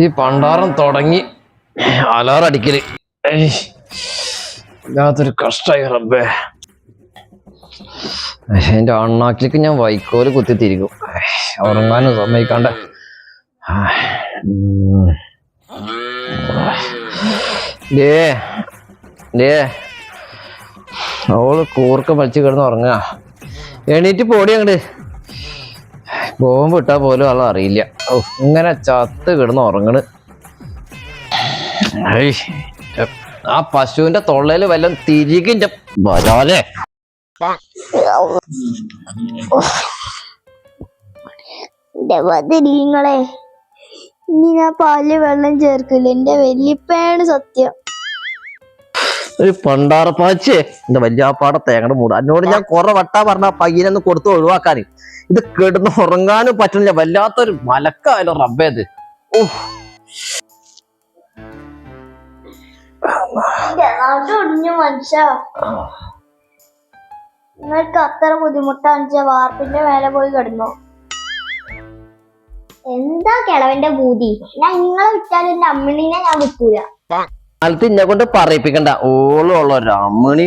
ഈ പണ്ടാരം തുടങ്ങി അലാറടിക്കൽ ഇല്ലാത്തൊരു കഷ്ടായി റബ്ബേ. പക്ഷെ എന്റെ അണ്ണാക്കിലേക്ക് ഞാൻ വൈക്കോൽ കുത്തിത്തിരിക്കും ഉറങ്ങാനും സമ്മതിക്കാണ്ട് ആയ്. ഡേ ഡേ അവൾ കൂർക്ക പഠിച്ച് കിടന്ന് ഉറങ്ങുക. എണീറ്റ് പോടി അങ്ങട്. ബോംബ് ഇട്ടാ പോലും ആൾ അറിയില്ല. ഇങ്ങനെ ചത്ത് കിടന്ന് ഉറങ്ങണ്. ആ പശുവിന്റെ തൊള്ളയിൽ വല്ലതും തിരികിന്റെ വരാലേ. നിങ്ങളെ ഇനി ഞാൻ പാൽ വെള്ളം ചേർക്കില്ല. എന്റെ വല്യപ്പയാണ് സത്യം. ഒരു പണ്ടാറപ്പാച്ചേ എന്റെ വല്യാപ്പാടെ തേങ്ങയുടെ മൂട്. എന്നോട് ഞാൻ കുറെ വട്ടാ പറഞ്ഞ പയ്യനൊന്ന് കൊടുത്ത് ഒഴിവാക്കാൻ ഇത് കിടന്ന് ഉറങ്ങാനും പറ്റുന്നില്ല. വല്ലാത്തൊരു മലക്കായാലോ റബ്ബേത് ഓ നിങ്ങൾക്ക് അത്ര ബുദ്ധിമുട്ടാണെച്ച വാർപ്പിന്റെ മേലെ പോയി കിടന്നു. എന്താ കിളവന്റെ ബൂതി ഞാൻ നിങ്ങളെ വിട്ടാലും എന്റെ അമ്മിണിനെ ഞാൻ വിൽക്കൂല കാലത്ത് ഇന്നെ കൊണ്ട് പറയിപ്പിക്കണ്ട. ഓളോളോ രാമണി.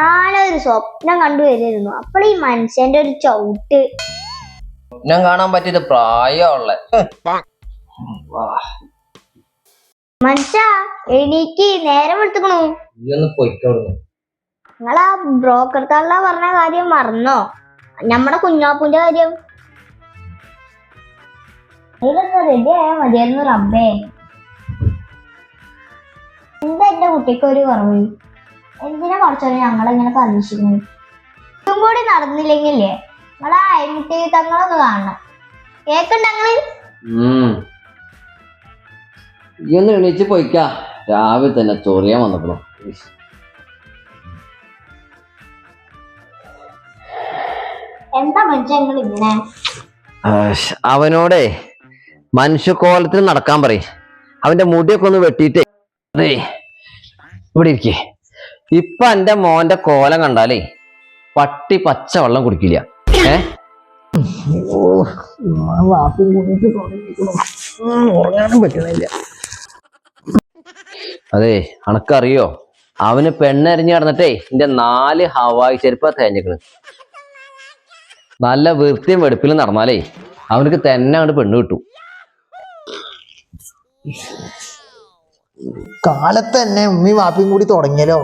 ഞാനൊരു സ്വപ്നം കണ്ടുവരുന്നു അപ്പോൾ ഈ മനുഷ്യന്റെ ഒരു ചവിട്ട്. സ്വപ്നം കാണാൻ പറ്റിയത് പ്രായമുള്ള. മനുഷ്യ എനിക്ക് നേരം എടുത്തുക്കണു. ഒന്ന് പൊയ്ക്കോടുന്നു. നിങ്ങളാ ബ്രോക്കർ തള്ള പറഞ്ഞ കാര്യം മറന്നോ? നമ്മുടെ കുഞ്ഞാപ്പൂന്റെ കാര്യം. ഇതൊന്ന് റെഡി ആയാൽ മതിയായിരുന്നു റബ്ബേ. എന്റെ കുട്ടിക്ക് ഒരു കുറവ്. എന്തിനാ കുറച്ചൊരു ഞങ്ങളിങ്ങനെ കന്നിച്ചിരുന്നു ഇതും കൂടി നടന്നില്ലെങ്കിലേ നിങ്ങളെ അയൽമുട്ടി തങ്ങളൊന്ന് കാണണം. കേക്കുണ്ടെങ്കിൽ ഈ ഒന്ന് എണീച്ച് പൊയ്ക്ക. രാവിലെ തന്നെ ചൊറിയാൻ വന്നപ്പോ എന്താ മനുഷ്യ നിങ്ങൾ ഇങ്ങനെ? അവനോടെ മനുഷ്യക്കോലത്തിൽ നടക്കാൻ പറയും. അവന്റെ മുടിയൊക്കെ ഒന്ന് വെട്ടിയിട്ടേ. അതെ ഇവിടെ ഇരിക്കേ. ഇപ്പൊ എന്റെ മോന്റെ കോലം കണ്ടാലേ പട്ടി പച്ച വെള്ളം കുടിക്കില്ല. ഏ? ഉറങ്ങാനും അതെ അണക്കറിയോ അവന് പെണ്ണെറിഞ്ഞ് കടന്നിട്ടേ എന്റെ നാല് ഹവായി ചെരുപ്പ തേഞ്ഞിക്കണ്. നല്ല വൃത്തിയും വെടുപ്പിലും നടന്നാലേ അവനക്ക് തന്നെ അങ്ങോട്ട് പെണ്ണ് കിട്ടും. കാലത്ത് തന്നെ ഉമ്മയും വാപ്പിയും കൂടി തുടങ്ങിയല്ലോ?